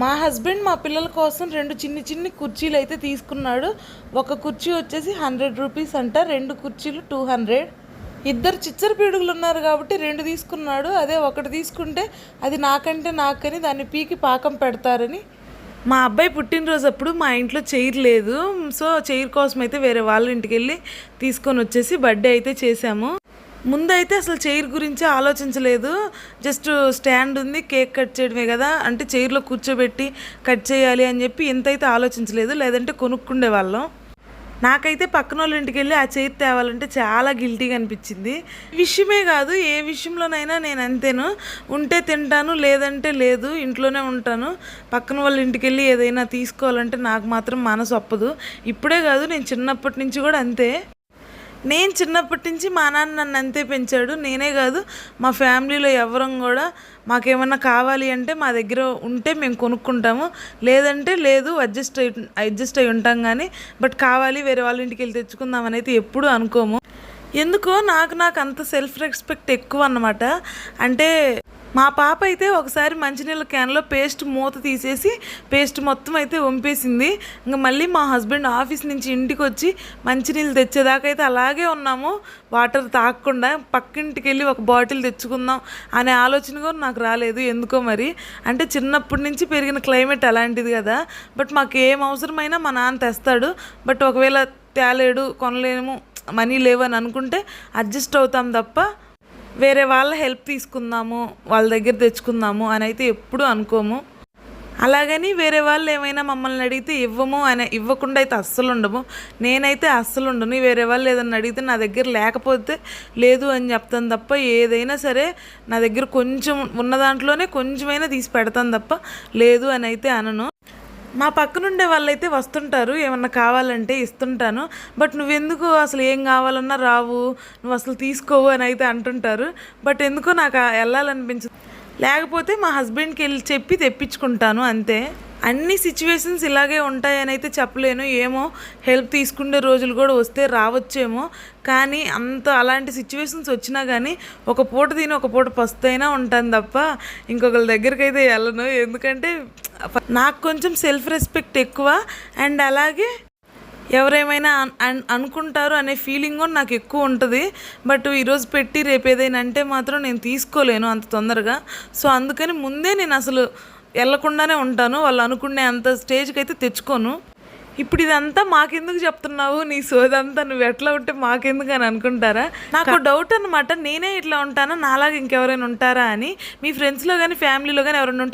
మా హస్బెండ్ మా పిల్లల కోసం రెండు చిన్ని చిన్ని కుర్చీలు అయితే తీసుకున్నాడు. ఒక కుర్చీ వచ్చేసి హండ్రెడ్ రూపీస్ అంట రెండు కుర్చీలు టూ హండ్రెడ్. ఇద్దరు చిచ్చర పీడుగులు ఉన్నారు కాబట్టి రెండు తీసుకున్నాడు. అదే ఒకటి తీసుకుంటే అది నాకంటే నాకని దాన్ని పీకి పాకం పెడతారని. మా అబ్బాయి పుట్టినరోజు అప్పుడు మా ఇంట్లో చైర్ లేదు. సో చైర్ కోసం అయితే వేరే వాళ్ళ ఇంటికి వెళ్ళి తీసుకొని వచ్చేసి బర్త్డే అయితే చేసాము ముందైతే అసలు చైర్ గురించి ఆలోచించలేదు. జస్ట్ స్టాండ్ ఉంది కేక్ కట్ చేయడమే కదా అంటే చైర్లో కూర్చోబెట్టి కట్ చేయాలి అని చెప్పి ఎంతైతే ఆలోచించలేదు. లేదంటే కొనుక్కుండే వాళ్ళం. నాకైతే పక్కన వాళ్ళ ఇంటికి వెళ్ళి ఆ చైర్ తేవాలంటే చాలా గిల్టీగా అనిపించింది. విషయమే కాదు ఏ విషయంలోనైనా నేను అంతేను. ఉంటే తింటాను లేదంటే లేదు ఇంట్లోనే ఉంటాను. పక్కన వాళ్ళ ఇంటికి వెళ్ళి ఏదైనా తీసుకోవాలంటే నాకు మాత్రం మనసు ఒప్పదు. ఇప్పుడే కాదు నేను చిన్నప్పటి నుంచి కూడా అంతే. నేను చిన్నప్పటి నుంచి మా నాన్న నన్ను అంతే పెంచాడు. నేనే కాదు మా ఫ్యామిలీలో ఎవరం కూడా మాకేమన్నా కావాలి అంటే మా దగ్గర ఉంటే మేము కొనుక్కుంటాము. లేదంటే లేదు అడ్జస్ట్ అయి అడ్జస్ట్ అయి ఉంటాం కానీ బట్ కావాలి వేరే వాళ్ళ ఇంటికి వెళ్ళి తెచ్చుకుందామని అయితే ఎప్పుడు అనుకోము. ఎందుకో నాకు నాకు అంత సెల్ఫ్ రెస్పెక్ట్ ఎక్కువ అన్నమాట. అంటే మా పాప అయితే ఒకసారి మంచినీళ్ళ క్యాన్లో పేస్ట్ మూత తీసేసి పేస్ట్ మొత్తం అయితే వంపేసింది. ఇంకా మళ్ళీ మా హస్బెండ్ ఆఫీస్ నుంచి ఇంటికి వచ్చి మంచినీళ్ళు తెచ్చేదాకా అయితే అలాగే ఉన్నాము. వాటర్ తాగకుండా పక్కింటికి వెళ్ళి ఒక బాటిల్ తెచ్చుకుందాం అనే ఆలోచన కూడా నాకు రాలేదు. ఎందుకో మరి? అంటే చిన్నప్పటి నుంచి పెరిగిన క్లైమేట్ అలాంటిది కదా. బట్ మాకు ఏం అవసరమైనా మా నాన్న తెస్తాడు. బట్ ఒకవేళ తేలేడు కొనలేము మనీ లేవని అనుకుంటే అడ్జస్ట్ అవుతాం తప్ప వేరే వాళ్ళ హెల్ప్ తీసుకుందాము వాళ్ళ దగ్గర తెచ్చుకుందాము అని అయితే ఎప్పుడూ అనుకోము. అలాగని వేరే వాళ్ళు ఏమైనా మమ్మల్ని అడిగితే ఇవ్వము అని ఇవ్వకుండా అయితే అస్సలు ఉండము. నేనైతే అస్సలు ఉండను. వేరే వాళ్ళు ఏదన్నా అడిగితే నా దగ్గర లేకపోతే లేదు అని చెప్తాను తప్ప ఏదైనా సరే నా దగ్గర కొంచెం ఉన్న దాంట్లోనే కొంచెమైనా తీసి పెడతాను తప్ప లేదు అని అయితే అనను. మా పక్కనుండే వాళ్ళైతే వస్తుంటారు ఏమన్నా కావాలంటే ఇస్తుంటాను. బట్ నువ్వెందుకు అసలు ఏం కావాలన్నా రావు నువ్వు అసలు తీసుకోవు అని అయితే అంటుంటారు. బట్ ఎందుకో నాకు వెళ్ళాలనిపించదు. లేకపోతే మా హస్బెండ్కి వెళ్ళి చెప్పి తెప్పించుకుంటాను అంతే. అన్ని సిచ్యువేషన్స్ ఇలాగే ఉంటాయని అయితే చెప్పలేను. ఏమో హెల్ప్ తీసుకునే రోజులు కూడా వస్తే రావచ్చేమో. కానీ అంత అలాంటి సిచ్యువేషన్స్ వచ్చినా కానీ ఒక పూట తిని ఒక పూట పస్తైనా ఉంటాను తప్ప ఇంకొకరి దగ్గరికి అయితే వెళ్ళను. ఎందుకంటే నాకు కొంచెం సెల్ఫ్ రెస్పెక్ట్ ఎక్కువ అండ్ అలాగే ఎవరేమైనా అనుకుంటారు అనే ఫీలింగ్ కూడా నాకు ఎక్కువ ఉంటుంది. బట్ ఈరోజు పెట్టి రేపు ఏదైనా అంటే మాత్రం నేను తీసుకోలేను అంత తొందరగా. సో అందుకని ముందే నేను అసలు వెళ్ళకుండానే ఉంటాను. వాళ్ళు అనుకునే అంత స్టేజ్కి అయితే తెచ్చుకోను. ఇప్పుడు ఇదంతా మాకెందుకు చెప్తున్నావు? నీ సోదంతా నువ్వు ఎట్లా ఉంటే మాకెందుకు అని అనుకుంటారా? నాకు డౌట్ అనమాట నేనే ఇట్లా ఉంటానా? నాలాగా ఇంకెవరైనా ఉంటారా అని? మీ ఫ్రెండ్స్లో కానీ ఫ్యామిలీలో కానీ ఎవరైనా ఉంటే